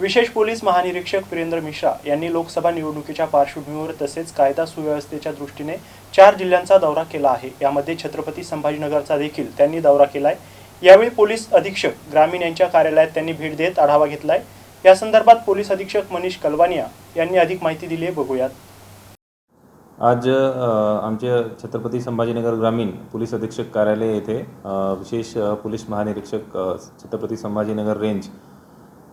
विशेष पोलीस महानिरीक्षक वीरेंद्र मिश्रा यांनी लोकसभा निवडणुकीच्या पार्श्वभूमीवर तसेच कायदा सुव्यवस्थेच्या दृष्टीने चार जिल्ह्यांचा दौरा केला आहे. यामध्ये छत्रपती संभाजीनगरचा देखील त्यांनी दौरा केलाय. यावेळी पोलीस अधीक्षक ग्रामीण यांच्या कार्यालयात त्यांनी भेट देत आढावा घेतलाय. या संदर्भात पोलीस अधीक्षक मनीष कलवानिया यांनी अधिक माहिती दिली आहे बघूयात. आज आमचे छत्रपती संभाजीनगर ग्रामीण पोलीस अधीक्षक कार्यालय येथे विशेष पोलीस महानिरीक्षक छत्रपती संभाजीनगर रेंज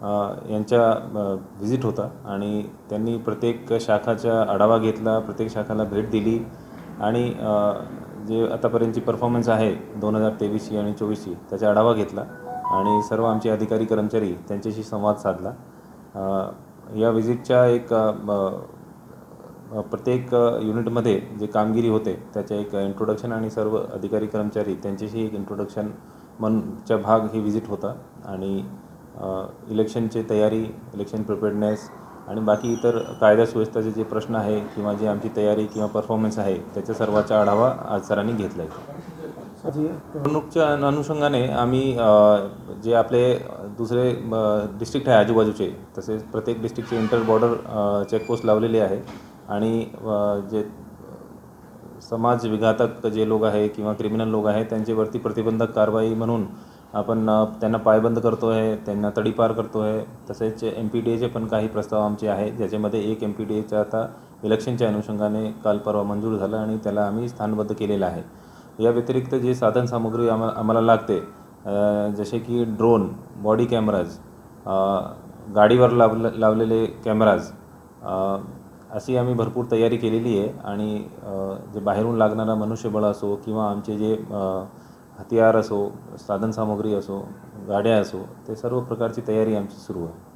यांच्या व्हिजिट होता. आणि त्यांनी प्रत्येक शाखाचा आढावा घेतला प्रत्येक शाखाला भेट दिली. आणि जे आतापर्यंतची परफॉर्मन्स आहे दोन हजार तेवीसची आणि चोवीसची त्याचा आढावा घेतला. आणि सर्व आमचे अधिकारी कर्मचारी त्यांच्याशी संवाद साधला. या व्हिजिटच्या एक प्रत्येक युनिटमध्ये जे कामगिरी होते त्याचे एक इंट्रोडक्शन आणि सर्व अधिकारी कर्मचारी त्यांच्याशी एक इंट्रोडक्शन मनचा भाग ही व्हिजिट होता. आणि इलेक्शनची तयारी इलेक्शन प्रिपेअर्डनेस आणि बाकी इतर कायदा सुव्यवस्थेचे जे प्रश्न आहे किंवा जे आमची तयारी किंवा परफॉर्मन्स आहे त्याच्या सर्वाचा आढावा आज सरांनी घेतला आहे निवडणूकच्या अनु- अनुषंगाने आम्ही जे आपले दुसरे डिस्ट्रिक्ट आहे आजूबाजूचे तसेच प्रत्येक डिस्ट्रिक्टचे इंटर बॉर्डर चेकपोस्ट लावलेले आहे आणि जे समाज विघातक जे लोक आहे किंवा क्रिमिनल लोक आहे त्यांच्यावरती प्रतिबंधक कारवाई म्हणून आपण त्यांना पायबंद करतो आहे त्यांना तडीपार करतो आहे तसेच एम पी डी एचे पण काही प्रस्ताव आमचे आहेत ज्याच्यामध्ये एक एम पी डी एचा आता इलेक्शनच्या अनुषंगाने काल परवा मंजूर झालं आणि त्याला आम्ही स्थानबद्ध केलेलं आहे. या व्यतिरिक्त जे साधनसामुग्री आम्हा आम्हाला लागते जसे की ड्रोन बॉडी कॅमेराज गाडीवर लावले लावलेले कॅमेराज अशी आम्ही भरपूर तयारी केलेली आहे. आणि जे बाहेरून लागणारा मनुष्यबळ असो किंवा आमचे जे हतियार असो साधनसामुग्री असो गाड्या असो ते सर्व प्रकारची तयारी आमची सुरू आहे.